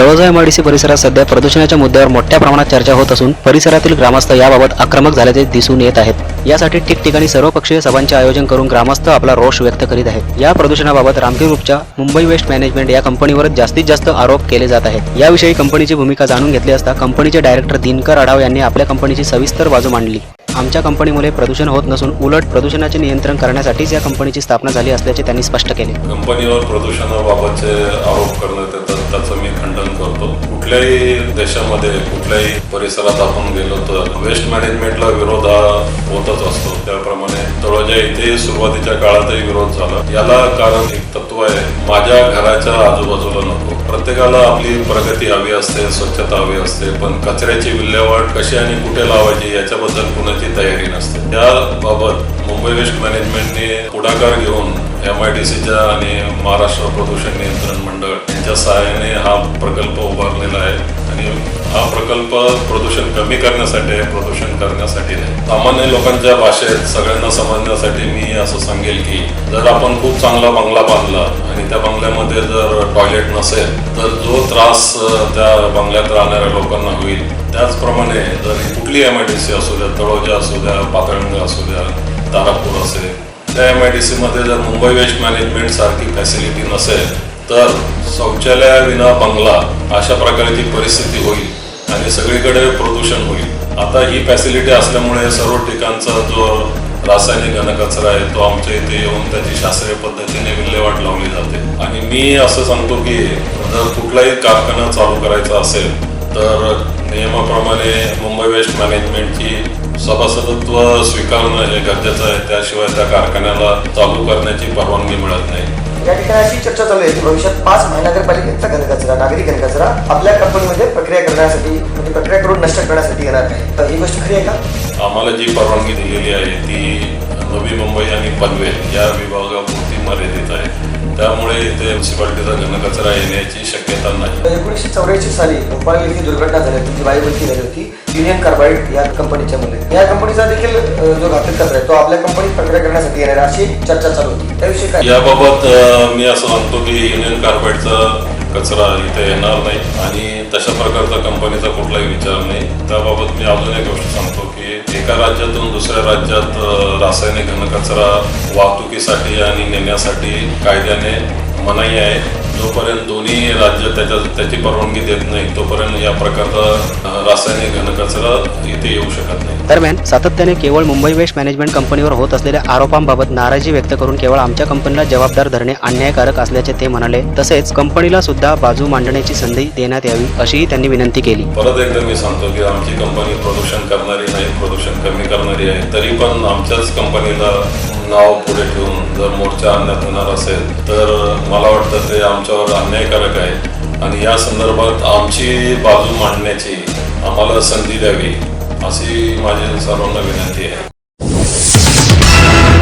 Taloja MIDC परिसरात सध्या प्रदूषणाच्या मुद्द्यावर मोठ्या प्रमाणात चर्चा होत असून परिसरातील ग्रामस्थ याबाबत आक्रमक झाल्याचे दिसून येत आहेत. यासाठी ठिकठिकाणी सर्वपक्षीय सभांचे आयोजन करून ग्रामस्थ आपला रोष व्यक्त करीत आहेत. या प्रदूषणाबाबत रामकी ग्रुपच्या मुंबई वेस्ट मॅनेजमेंट या कंपनीवर जास्तीत जास्त आरोप केले जात आहेत. याविषयी कंपनीची भूमिका जाणून घेतली असता कंपनीचे डायरेक्टर दिनकर आढाव यांनी आपल्या कंपनीची सविस्तर बाजू मांडली. आमच्या कंपनीमुळे प्रदूषण होत नसून उलट प्रदूषणाचे नियंत्रण करण्यासाठीच या कंपनीची स्थापना झाली असल्याचे त्यांनी स्पष्ट केले. कंपनीवर प्रदूषणाबाबतचे आरोप करणं त्याचं मी खंडन करतो. कुठल्याही देशामध्ये कुठल्याही परिसरात आपण गेलो तर वेस्ट मॅनेजमेंटला विरोध हा होतच असतो. त्याप्रमाणे तळोजा इथे सुरुवातीच्या काळातही विरोध झाला. याला कारण एक तत्व आहे माझ्या घराच्या आजूबाजूला नको. प्रत्येकाला आपली प्रगती हवी असते स्वच्छता हवी असते पण कचऱ्याची विल्हेवाट कशी आणि कुठे लावायची याच्याबद्दल कुणाची तयारी नसते. त्याबाबत मुंबई वेस्ट मॅनेजमेंटने पुढाकार घेऊन एम आय डी सीच्या आणि महाराष्ट्र प्रदूषण नियंत्रण मंडळ यांच्या सहाय्याने हा प्रकल्प उभारलेला आहे. आणि हा प्रकल्प प्रदूषण कमी करण्यासाठी आहे प्रदूषण करण्यासाठी नाही. सामान्य लोकांच्या भाषेत सगळ्यांना समजण्यासाठी मी असं सांगेल की जर आपण खूप चांगला बंगला बांधला आणि त्या बंगल्यामध्ये जर टॉयलेट नसेल तर जो त्रास त्या बंगल्यात राहणाऱ्या लोकांना होईल. त्याचप्रमाणे जर कुठली एम आय डी सी असू द्या तळोजा असू द्या पातळंग असू द्या तारापूर असेल त्या एम आय डी सीमध्ये जर मुंबई वेस्ट मॅनेजमेंट सारखी फॅसिलिटी नसेल तर शौचालयाविना बंगला अशा प्रकारची परिस्थिती होईल आणि सगळीकडे प्रदूषण होईल. आता ही फॅसिलिटी असल्यामुळे सर्व ठिकाणचा जो रासायनिक घनकचरा आहे तो आमच्या इथे येऊन त्याची शास्त्रीय पद्धतीने विल्हेवाट लावली जाते. आणि मी असं सांगतो की जर कुठलाही कारखाना चालू करायचा असेल तर नियमाप्रमाणे मुंबई वेस्ट मॅनेजमेंटची सभासदत्व स्वीकारणं हे गरजेचं आहे. त्याशिवाय त्या कारखान्याला चालू करण्याची परवानगी मिळत नाही. या ठिकाणी अशी चर्चा चालू आहे की भविष्यात पाच महानगरपालिकेचा घनकचरा नागरी घनकचरा आपल्या कंपनीमध्ये प्रक्रिया करण्यासाठी म्हणजे प्रक्रिया करून नष्ट करण्यासाठी येणार आहे. तर ही गोष्ट खरी आहे का? आम्हाला जी परवानगी दिलेली आहे ती नवी मुंबई आणि पनवेल या विभागापुरती मर्यादित आहे. त्यामुळे इथे म्युन्सिपाल्टीचा घनकचरा येण्याची शक्यता नाही. एकोणीसशे चौऱ्याऐंशी साली भोपाळ येथे दुर्घटना झाली होती जी वायुगळती झाली होती युनियन कार्बाईड या कंपनीच्या मध्ये या कंपनीचा देखील जो घातक कचरा आहे तो आपल्या कंपनीत प्रक्रिया करण्यासाठी येणार अशी चर्चा चालू होती. त्याविषयी काय? याबाबत मी असं सांगतो की युनियन कार्बाईडचा कचरा इथे येणार नाही आणि तशा प्रकारचा कंपनीचा कुठलाही विचार नाही. त्याबाबत मी अजून एक राज्यातून दुसऱ्या राज्यात रासायनिक घनकचरा वाहतुकीसाठी आणि नेण्यासाठी कायद्याने मनाई आहे. जोपर्यंत दोन्ही राज्य त्याच्या त्याची परवानगी देत नाही तोपर्यंत या प्रकारचा रासायनिक घनकचरा इथे येऊ शकत नाही. दरम्यान सातत्याने केवळ मुंबई वेस्ट मॅनेजमेंट कंपनीवर होत असलेल्या आरोपांबाबत नाराजी व्यक्त करून केवळ आमच्या कंपनीला जबाबदार धरणे अन्यायकारक असल्याचे ते म्हणाले. तसेच कंपनीला सुद्धा बाजू मांडण्याची संधी देण्यात यावी अशीही त्यांनी विनंती केली. परत एकदा मी सांगतो की आमची कंपनी प्रदूषण कमी करणारी आहे. तरी पण आमच्याच कंपनीला नाव पुढे ठेवून जर मोर्चा आणण्यात येणार असेल तर मला वाटतं ते आमच्यावर अन्यायकारक आहे. आणि या संदर्भात आमची बाजू मांडण्याची आम्हाला संधी द्यावी अशी माझी सर्वांना विनंती आहे.